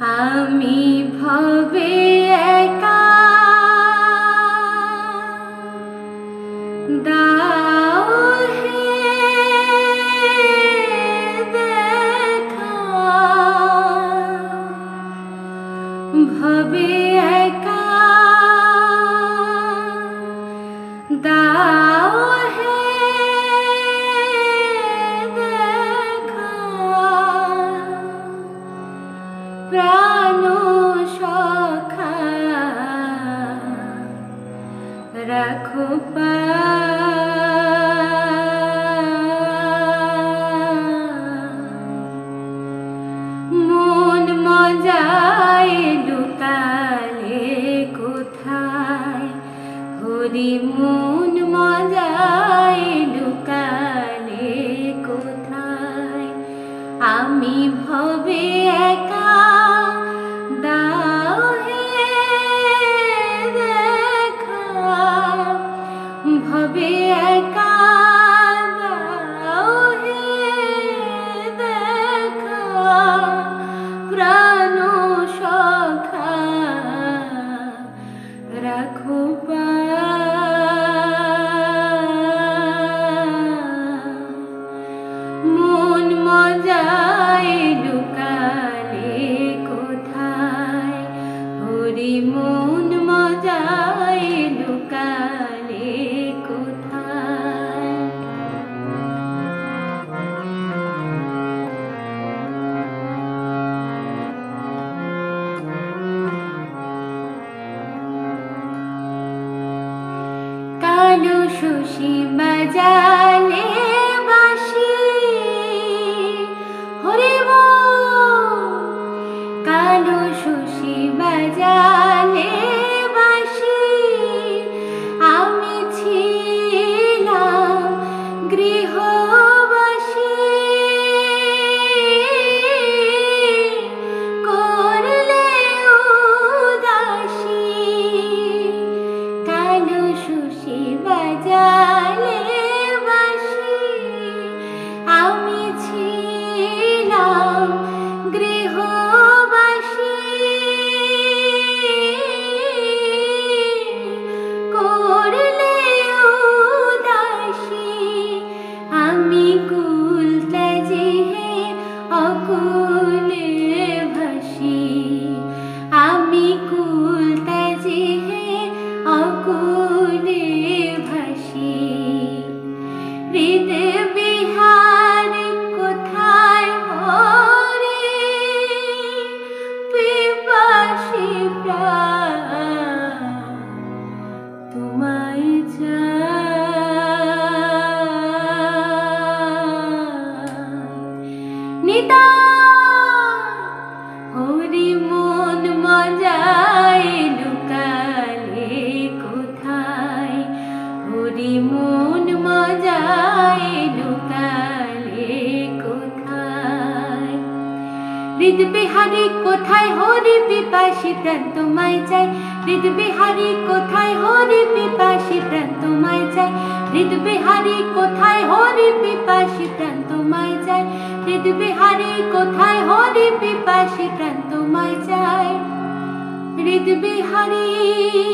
আমি ভবে একা। দাও হে ভবে মন মজায় লুকালে কোথায়? হরি মন মজায় লুকালে কোথায়? আমি রাখো মন মজায় কালো শশী বাজালে বাসি। হরে কালো শশী বাজালে বাসি। আমি ছিলাম গৃহবাসী হৃদ বিহারি, কোথায় হরি পিপাসী প্রাণ তোমায় চাই? হৃদ বিহারি, কোথায় হরি পিপাসী প্রাণ তোমায় চাই? হৃদ বিহারি, কোথায় হরি পিপাসী প্রাণ তোমায় চাই? হৃদ বিহারি, কোথায় হরি পিপাসী প্রাণ তোমায় চাই? হৃদ বিহারি